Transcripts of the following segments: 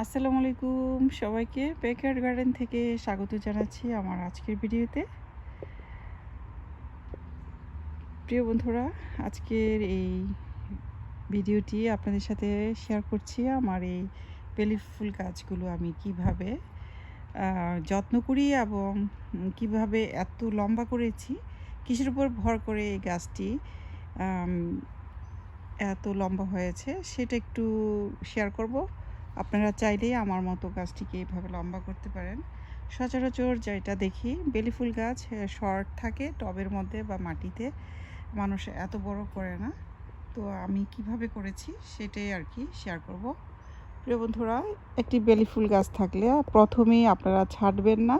আসসালামু আলাইকুম সবাইকে। বেকার গার্ডেন থেকে স্বাগত জানাচ্ছি আমার আজকের ভিডিওতে। প্রিয় বন্ধুরা, আজকের এই ভিডিওটি আপনাদের সাথে শেয়ার করছি আমার এই বেলি ফুল গাছগুলো আমি কীভাবে যত্ন করি এবং কীভাবে এত লম্বা করেছি, কিসের উপর ভর করে এই গাছটি এত লম্বা হয়েছে, সেটা একটু শেয়ার করব। আপনারা চাইলেই আমার মতো গাছটিকে এইভাবে লম্বা করতে পারেন। সচরাচর যেটা দেখি, বেলি ফুল গাছ শর্ট থাকে টবের মধ্যে বা মাটিতে। মানুষ এত বড় করে না। তো আমি কীভাবে করেছি সেটাই আর কি শেয়ার করব। প্রিয় বন্ধুরা, একটি বেলি ফুল গাছ থাকলে প্রথমেই আপনারা ছাড়বেন না।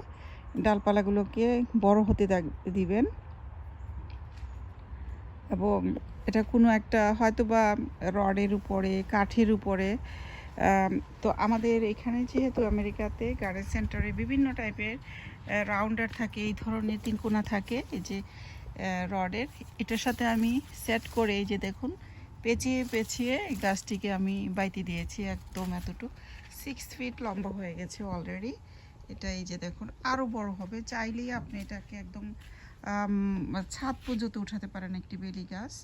ডালপালাগুলোকে বড় হতে দিবেন। এবং এটা কোনো একটা হয়তো বা রডের উপরে, কাঠের উপরে তো আমাদের এখানে যেহেতু আমেরিকাতে গার্ডেন সেন্টারে বিভিন্ন টাইপের রাউন্ডার থাকে, এই ধরনের তিনকোনা থাকে, এই যে রডের। এটার সাথে আমি সেট করে এই যে দেখুন, পেঁচিয়ে পেঁচিয়ে এই গাছটিকে আমি বাইতে দিয়েছি একদম এতটুকু। সিক্স ফিট লম্বা হয়ে গেছে অলরেডি এটা এই যে দেখুন আরও বড় হবে। চাইলেই আপনি এটাকে একদম ছাদ পর্যন্ত উঠাতে পারেন একটি বেলি গাছ।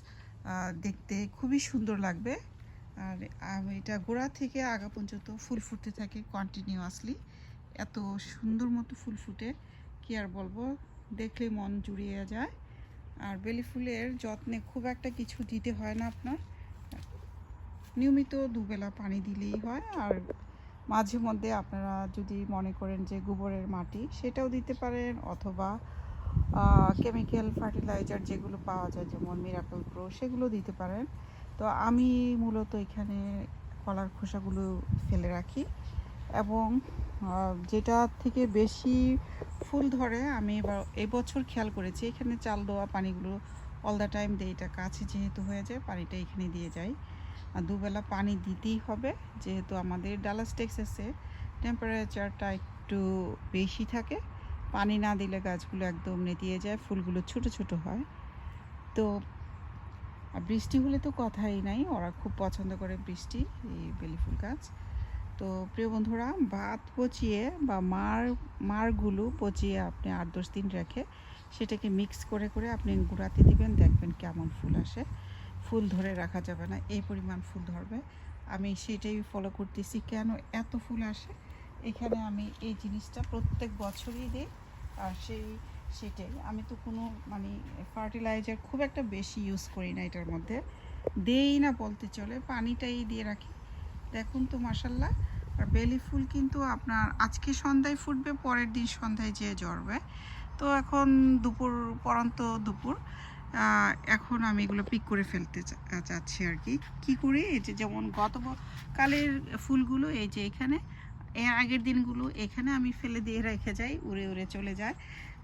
দেখতে খুবই সুন্দর লাগবে। আর এটা গোড়া থেকে আগা পর্যন্ত ফুল ফুটতে থাকে কন্টিনিউয়াসলি এত সুন্দর মতো ফুল ফুটে, কি আর বলব? দেখলে মন জুড়িয়ে যায়। আর বেলি ফুলের যত্নে খুব একটা কিছু দিতে হয় না আপনার। নিয়মিত দুবেলা পানি দিলেই হয়। আর মাঝে মধ্যে আপনারা যদি মনে করেন যে গোবরের মাটি, সেটাও দিতে পারেন। অথবা কেমিক্যাল ফার্টিলাইজার যেগুলো পাওয়া যায়, যেমন মিরাকল প্রো সেগুলো দিতে পারেন। তো আমি মূলত এখানে কলার খোসাগুলো ফেলে রাখি এবং যেটা থেকে বেশি ফুল ধরে, আমি এবছর খেয়াল করেছি, এখানে চাল দেওয়া পানিগুলো অল দ্য টাইম দিই, এটা কাছে যেহেতু হয়ে যায়, পানিটা এখানে দিয়ে যাই। আর দুবেলা পানি দিতেই হবে, যেহেতু আমাদের ডালাস, টেক্সাসে টেম্পারেচারটা একটু বেশি থাকে, পানি না দিলে গাছগুলো একদম নেতিয়ে যায়, ফুলগুলো ছোট ছোট হয়। তো আর বৃষ্টি হলে তো কথাই নাই। ওরা খুব পছন্দ করে বৃষ্টি, এই বেলি ফুল গাছ। তো প্রিয় বন্ধুরা, ভাত পচিয়ে বা মার, মারগুলো পচিয়ে আপনি আট দশ দিন রেখে সেটাকে মিক্স করে করে আপনি গুঁড়াতে দিবেন, দেখবেন কেমন ফুল আসে। ফুল ধরে রাখা যাবে না, এই পরিমাণ ফুল ধরবে। আমি সেটাই ফলো করতেছি, কেন এত ফুল আসে? এখানে আমি এই জিনিসটা প্রত্যেক বছরই দিই, আর সেই সেটাই। আমি তো কোনো মানে ফার্টিলাইজার খুব একটা বেশি ইউজ করি না এটার মধ্যে। দেই না বলতে চলে, পানিটাই দিয়ে রাখি। দেখুন তো মাসাল্লাহ আর বেলি ফুল কিন্তু আপনার আজকে সন্ধ্যায় ফুটবে, পরের দিন সন্ধ্যায় যেয়ে জ্বরবে তো এখন দুপুর, পরন্ত দুপুর এখন আমি এগুলো পিক করে ফেলতে চাচ্ছি আর কি। কী করি? এই যে যেমন গত কালের ফুলগুলো, এই যে এখানে এর আগের দিনগুলো এখানে আমি ফেলে দিয়ে রেখে যাই, উড়ে উড়ে চলে যায়।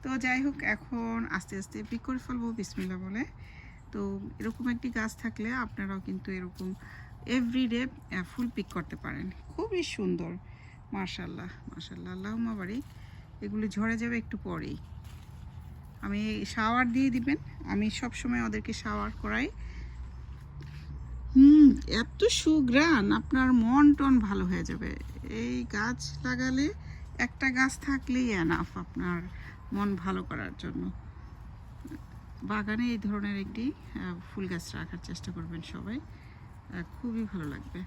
তো যাই হোক, এখন আস্তে আস্তে পিক করে ফেলব বিসমিল্লা বলে। তো এরকম একটি গাছ থাকলে আপনারাও কিন্তু এরকম এভরিডে ফুল পিক করতে পারেন। খুবই সুন্দর মার্শাল্লাহ মার্শাল্লাহ আল্লাহ বাড়ি এগুলো ঝরে যাবে একটু পরেই। আমি শাওয়ার দিয়ে দিবেন। আমি সব সময় ওদেরকে শাওয়ার করাই। হুম, এত সুগ্রান আপনার মন টন ভালো হয়ে যাবে। এই গাছ লাগালে একটা গাছ থাকলেই এনাফ আপনার মন ভালো করার জন্য। বাগানে এই ধরনের একটি ফুল গাছ রাখার চেষ্টা করবেন সবাই। খুবই ভালো লাগবে।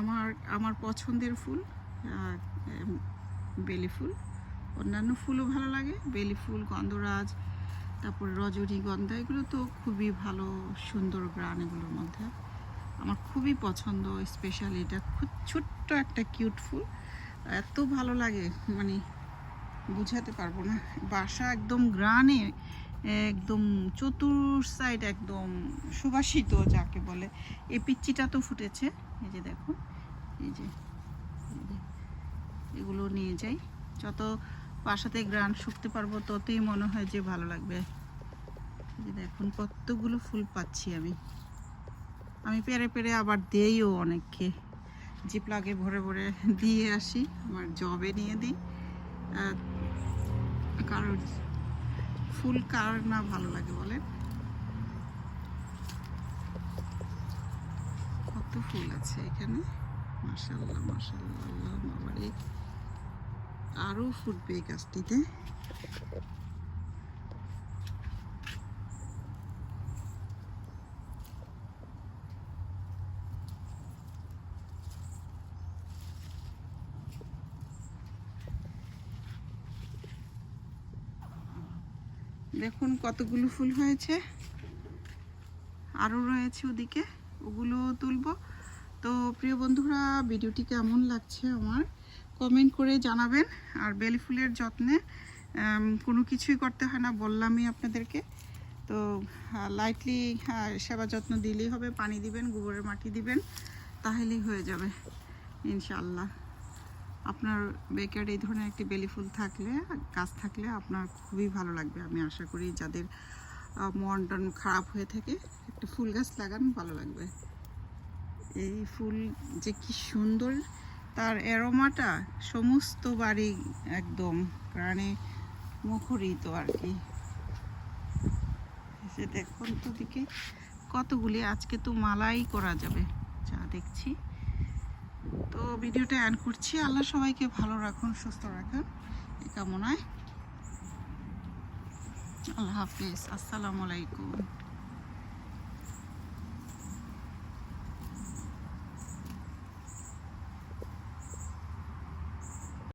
আমার আমার পছন্দের ফুল বেলি ফুল। অন্যান্য ফুলও ভালো লাগে। বেলি ফুল, গন্ধরাজ তারপরে রজনীগন্ধা এগুলো তো খুবই ভালো সুন্দর গ্রান এগুলোর মধ্যে। আমার খুবই পছন্দ স্পেশালি এটা খুব ছোট্ট একটা কিউট ফুল। এত ভালো লাগে মানে বুঝাতে পারব না। বাসা একদম গ্রানে একদম চতুর সাইড একদম সুবাসিত যাকে বলে। এই পিচ্চিটা তো ফুটেছে এই যে দেখুন এই যে, এগুলো নিয়ে যাই। যত বাসাতে গ্রান শুকতে পারব, ততই মনে হয় যে ভালো লাগবে। দেখুন, কতগুলো ফুল পাচ্ছি আমি। আমি পেরে পেরে আবার দেইও অনেককে। জিপলাগে ভরে ভরে দিয়ে আসি, আমার জবে নিয়ে দিই। কারোর ফুল কার না ভালো লাগে বলেন? কত ফুল আছে এখানে? মাশাল্লাহ মাশাল্লাহ আল্লাহ বাবারে আরও ফুটবে এই গাছটিতে দেখুন কতগুলো ফুল হয়েছে। আরও রয়েছে ওদিকে, ওগুলো তুলবো। তো প্রিয় বন্ধুরা, ভিডিওটি কেমন লাগছে আমার? কমেন্ট করে জানাবেন আর বেলি ফুলের যত্নে কোনো কিছুই করতে হয় না, বললামই আপনাদেরকে। তো লাইটলি সেবা যত্ন দিলেই হবে, পানি দিবেন, গোবরের মাটি দিবেন, তাহলেই হয়ে যাবে ইনশাল্লাহ আপনার বেকার এই ধরনের একটি বেলি ফুল থাকলে, গাছ থাকলে আপনার খুবই ভালো লাগবে, আমি আশা করি যাদের মন টন খারাপ হয়ে থাকে, একটা ফুল গাছ লাগান, ভালো লাগবে। এই ফুল যে কি সুন্দর তার অ্যারোমাটা সমস্ত বাড়ি একদম প্রাণে মুখরিত আর কি। এসে দেখুন তো দিকে কতগুলি, আজকে তো মালাই করা যাবে, যা দেখছি। তো ভিডিওটা অ্যাড করছি। আল্লাহ সবাইকে ভালো রাখুন, সুস্থ রাখুন। এই কামনায়। আল্লাহ হাফিজ। আসসালামু আলাইকুম।